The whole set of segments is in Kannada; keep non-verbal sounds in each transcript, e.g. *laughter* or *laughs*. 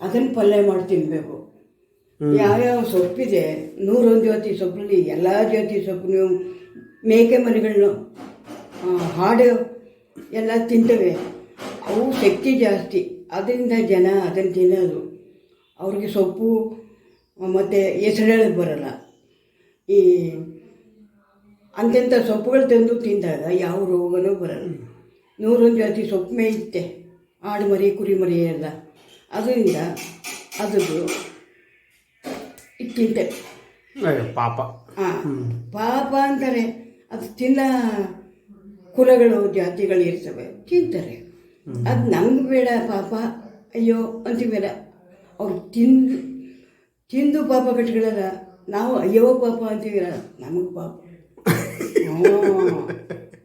ಅದನ್ನು ಪಲ್ಯ ಮಾಡಿ ತಿನ್ನಬೇಕು ಯಾವ್ಯಾವ ಸೊಪ್ಪಿದೆ ನೂರೊಂದು ಜಾತಿ ಸೊಪ್ಪಲ್ಲಿ ಎಲ್ಲ ಜಾತಿ ಸೊಪ್ಪು ನೀವು ಮೇಕೆ ಮರಿಗಳನ್ನು ಹಾಡು ಎಲ್ಲ ತಿಂತವೆ. ಅವು ಶಕ್ತಿ ಜಾಸ್ತಿ. ಅದರಿಂದ ಜನ ಅದನ್ನು ತಿನ್ನೋದು. ಅವ್ರಿಗೆ ಸೊಪ್ಪು ಮತ್ತು ಹೆಸರೇಳಕ್ಕೆ ಬರಲ್ಲ. ಈ ಅಂತೆಂಥ ಸೊಪ್ಪುಗಳು ತಂದು ತಿಂದಾಗ ಯಾವ ರೋಗನೂ ಬರಲ್ಲ. ನೂರೊಂದು ಜಾತಿ ಸೊಪ್ಪು ಮೇಯುತ್ತೆ. ಆಡು ಮರಿ ಕುರಿ ಮರಿ ಎಲ್ಲ. ಅದರಿಂದ ಅದ್ರದ್ದು ಇದು ಅಯ್ಯೋ ಪಾಪ. ಹಾಂ ಪಾಪ ಅಂತಾರೆ ಅದು ತಿನ್ನ ಕುಲಗಳು ಜಾತಿಗಳು ಇರ್ತವೆ ತಿಂತಾರೆ. ಅದು ನಮ್ಗೆ ಬೇಡ ಪಾಪ. ಅಯ್ಯೋ ಅಂತೀವಲ್ಲ ಅವ್ರು ತಿಂದು ತಿಂದು ಪಾಪ ಕಟ್ಕೊಳ್ಳಲ್ಲ ನಾವು ಅಯ್ಯೋ ಪಾಪ ಅಂತೀವಲ್ಲ ನಮಗೆ ಪಾಪ.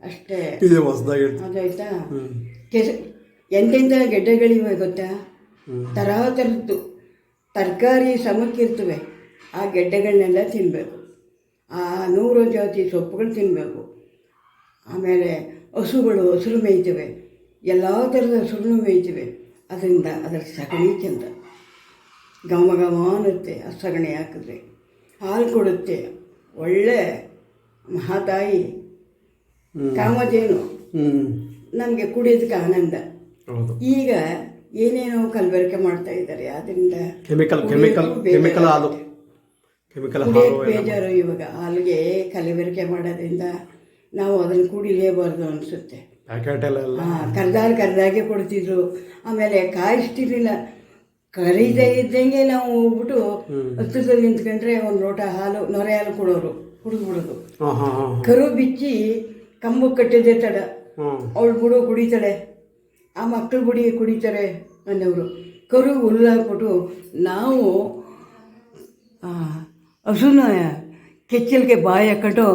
ಅಷ್ಟೇ. ಅದಾಯ್ತಾ? ಕೆಸ ಎಂತೆಂಥ ಗೆಡ್ಡೆಗಳಿವೆ ಗೊತ್ತಾ? ಥರ ಥರದ್ದು ತರಕಾರಿ ಸಮಕ್ಕಿರ್ತವೆ. ಆ ಗೆಡ್ಡೆಗಳನ್ನೆಲ್ಲ ತಿನ್ನಬೇಕು ಆ ನೂರು ಜಾತಿ ಸೊಪ್ಪುಗಳು ತಿನ್ನಬೇಕು ಆಮೇಲೆ ಹಸುಗಳು ಹಸಿರು ಮೇಯ್ತವೆ. ಎಲ್ಲ ಥರದ ಹಸುರು ಮೇಯ್ತವೆ. ಅದರಿಂದ ಅದರ ಸಗಣಿ ಚೆಂದ ಘಮ ಘಮ ಅನ್ನುತ್ತೆ ಆ ಸಗಣಿ ಹಾಕಿದ್ರೆ. ಹಾಲು ಕೊಡುತ್ತೆ. ಒಳ್ಳೆ ಮಹಾತಾಯಿ. ಕಾಮಧೇನು. ಹ್ಞೂ ನಮಗೆ ಕುಡಿಯೋದಕ್ಕೆ ಆನಂದ. ಈಗ ಏನೇನೋ ಕಲಬೆರಕೆ ಮಾಡ್ತಾ ಇದ್ದಾರೆ ಅದರಿಂದ ಕೆಮಿಕಲ್ ಕೆಮಿಕಲ್ ಕೆಮಿಕಲ್ ಹಾಲು. ಕೆಮಿಕಲ್ ಹಾಲು ಬೇಜಾರು ಇವಾಗ ಹಾಲಿಗೆ ಕಲಬೆರಕೆ ಮಾಡೋದ್ರಿಂದ ನಾವು ಅದನ್ನು ಕುಡಿಲೇಬಾರ್ದು ಅನಿಸುತ್ತೆ. ಹಾಂ ಕರ್ದಾಲ್ ಕರ್ದಾಗೆ ಕೊಡ್ತಿದ್ರು. ಆಮೇಲೆ ಕಾಯಿಸ್ತಿರ್ಲಿಲ್ಲ. ಕರೀದೇ ಇದ್ದಂಗೆ ನಾವು ಹೋಗ್ಬಿಟ್ಟು ಹತ್ತಿರದಲ್ಲಿ ನಿಂತ್ಕೊಂಡ್ರೆ ಒಂದು ಲೋಟ ಹಾಲು ನೊರೆ ಹಾಲು ಕೊಡೋರು ಕುಡಿದ್ಬಿಡೋದು. ಕರು ಬಿಚ್ಚಿ ಕಂಬು ಕಟ್ಟಿದೆ ತಡ. ಅವಳು ಬಿಡು ಕುಡಿತಾಳೆ. ಆ ಮಕ್ಕಳು ಬಿಡಿ ಕುಡಿತಾರೆ ಅನ್ನೋರು. ಕರು ಹುಲ್ಲಾಕ್ಬಿಟ್ಟು ನಾವು ಹಸುನ ಕೆಚ್ಚಲಿಗೆ ಬಾಯಿ ಹಾಕೊಂಡು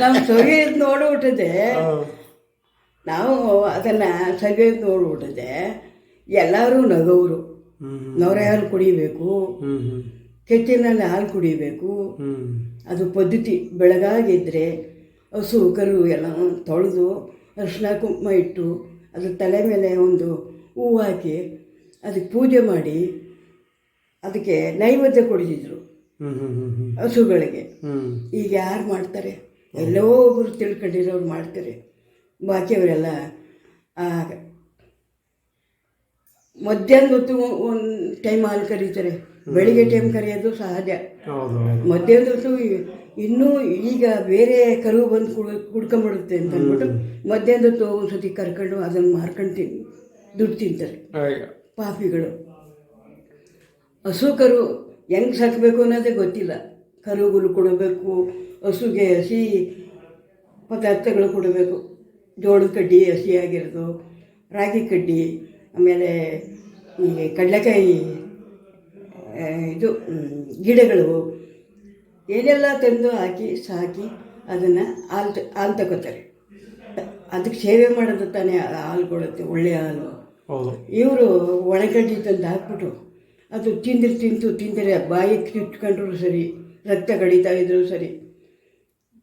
ನಾವು ಸವಿಯೋದು ನೋಡ್ಬಿಟ್ಟಿದೆ ನಾವು ಅದನ್ನು ಸವಿಯೋದು ನೋಡ್ಬಿಟ್ಟಿದೆ ಎಲ್ಲರೂ ನಗೋರು ನವರೆ ಹಾಲು ಕುಡಿಬೇಕು. ಕೆಚ್ಚಿನಲ್ಲಿ ಹಾಲು ಕುಡಿಬೇಕು. ಅದು ಪದ್ಧತಿ ಬೆಳಗಾಗಿದ್ದರೆ ಹಸು ಕರು ಎಲ್ಲ ತೊಳೆದು ಅರಿಶಿನ ಕುಂಕುಮ ಇಟ್ಟು ಅದ್ರ ತಲೆ ಮೇಲೆ ಒಂದು ಹೂ ಹಾಕಿ ಅದಕ್ಕೆ ಪೂಜೆ ಮಾಡಿ ಅದಕ್ಕೆ ನೈವೇದ್ಯ ಕೊಡ್ತಿದ್ರು ಹ್ಞೂ ಹಸುಗಳಿಗೆ. ಈಗ ಯಾರು ಮಾಡ್ತಾರೆ? ಎಲ್ಲೋ ಒಬ್ಬರು ತಿಳ್ಕೊಂಡಿರೋರು ಮಾಡ್ತಾರೆ. ಬಾಕಿಯವರೆಲ್ಲ ಆ, ಮಧ್ಯಾಹ್ನ ಹೊತ್ತು ಒಂದು ಟೈಮ್ ಹಾಲು ಕರೀತಾರೆ. ಬೆಳಿಗ್ಗೆ ಟೈಮ್ ಕರೆಯೋದು ಸಹಜ. ಮಧ್ಯಾಹ್ನ ಹೊತ್ತು ಇನ್ನೂ ಈಗ ಬೇರೆ ಕರು ಬಂದು ಕುಡ್ ಕುಡ್ಕೊಂಬಿಡುತ್ತೆ ಅಂತ ಅಂದ್ಬಿಟ್ಟು ಮಧ್ಯಾಹ್ನ ಹೊತ್ತು ಒಂದು ಸತಿ ಕರ್ಕೊಂಡು ಅದನ್ನು ಮಾರ್ಕೊಂಡು ತಿನ್ ದುಡ್ಡು ತಿಂತಾರೆ. ಪಾಪಿಗಳು. ಹಸು ಕರು ಹೆಂಗೆ ಸಾಕಬೇಕು ಅನ್ನೋದೇ ಗೊತ್ತಿಲ್ಲ. ಕರುಗಳು ಕೊಡಬೇಕು ಹಸುಗೆ ಹಸಿ ಪದಾರ್ಥಗಳು ಕೊಡಬೇಕು. ಜೋಳದ ಕಡ್ಡಿ ಹಸಿಯಾಗಿರೋದು ರಾಗಿ ಕಡ್ಡಿ ಆಮೇಲೆ ಈ ಕಡಲೆಕಾಯಿ ಇದು ಗಿಡಗಳು ಏನೆಲ್ಲ ತಂದು ಹಾಕಿ ಸಾಕಿ ಅದನ್ನು ಹಾಲು ಹಾಲು ತಗೋತಾರೆ. ಅದಕ್ಕೆ ಸೇವೆ ಮಾಡೋದು ತಾನೇ ಹಾಲು ಕೊಡುತ್ತೆ ಒಳ್ಳೆಯ ಹಾಲು. ಇವರು ಒಣಗಡ್ಡಿ ತಂದು ಹಾಕ್ಬಿಟ್ಟು ಅದು ತಿಂದ್ರೆ ತಿಂತು ತಿಂದರೆ ಬಾಯಿ ಕಿಟ್ಕೊಂಡ್ರು ಸರಿ ರಕ್ತ ಕಡಿತಾ ಇದ್ರು ಸರಿ.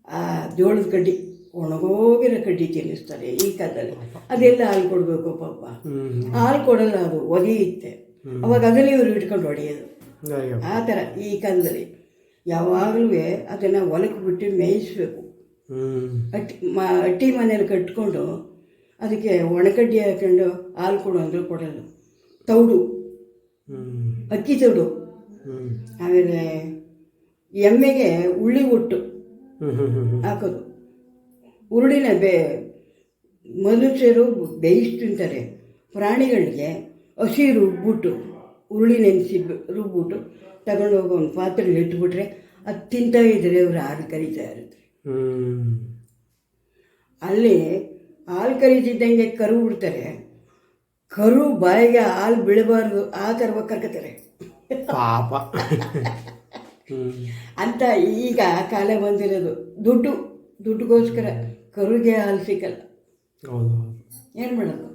ಆ ಜೋಳದ ಕಡ್ಡಿ. ಒಣಗೋಗಿರೋ ಕಡ್ಡಿ ತಿನ್ನಿಸ್ತಾರೆ ಈ ಕಾಲದಲ್ಲಿ. ಅದೆಲ್ಲ ಹಾಲು ಕೊಡಬೇಕು ಪಾಪ. ಹಾಲು ಕೊಡಲ್ಲ ಅದು ಒಗೆಯುತ್ತೆ ಅವಾಗ ಅದರಲ್ಲಿ ಇವರು ಇಟ್ಕೊಂಡು ಹೊಡೆಯೋದು. ಆ ಥರ ಈ ಕಾಲದಲ್ಲಿ. ಯಾವಾಗಲೂ ಅದನ್ನು ಹೊಲಕ್ಕೆ ಬಿಟ್ಟು ಮೇಯಿಸ್ಬೇಕು. ಅಟ್ಟಿ ಮ ಅಟ್ಟಿ ಮನೇಲಿ ಕಟ್ಕೊಂಡು ಅದಕ್ಕೆ ಒಣಕಡ್ಡಿ ಹಾಕೊಂಡು ಹಾಲು ಕೊಡು ಅಂದರೆ ಕೊಡೋದು. ತೌಡು. ಅಕ್ಕಿ ತೌಡು. ಆಮೇಲೆ ಎಮ್ಮೆಗೆ ಉಳ್ಳಿ ಒಟ್ಟು ಹ್ಞೂ ಹಾಕೋದು. ಉರುಳಿನ ಬೇ ಮನುಷ್ಯರು ಬೇಯಿಸ್ತಿಂತಾರೆ ಪ್ರಾಣಿಗಳಿಗೆ ಹಸಿ ರುಬ್ಬಿಟ್ಟು ಉರುಳಿ ನೆನೆಸಿ ರುಬ್ಬಿಟ್ಟು ತಗೊಂಡು ಹೋಗೋ ಒಂದು ಪಾತ್ರೆಲಿ ಇಟ್ಬಿಟ್ರೆ ಅದು ತಿಂತಾ ಇದ್ರೆ ಅವರು ಹಾಲು ಕರಿತಾ ಇರುತ್ತೆ. ಅಲ್ಲಿ ಹಾಲು ಕರೀತಿದ್ದಂಗೆ ಕರು ಬಿಡ್ತಾರೆ ಕರು ಬಾಯಿಗೆ ಹಾಲು ಬೀಳಬಾರ್ದು ಆ ಥರ ಕರ್ಕೋತಾರೆ ಪಾಪ. *laughs* ಅಂತ ಈಗ ಕಾಲ ಬಂದಿರೋದು. ದುಡ್ಡು ದುಡ್ಡುಗೋಸ್ಕರ ಕರುಗೆ ಹಾಲು ಸಿಕ್ಕಲ್ಲ ಏನು ಮಾಡೋದು?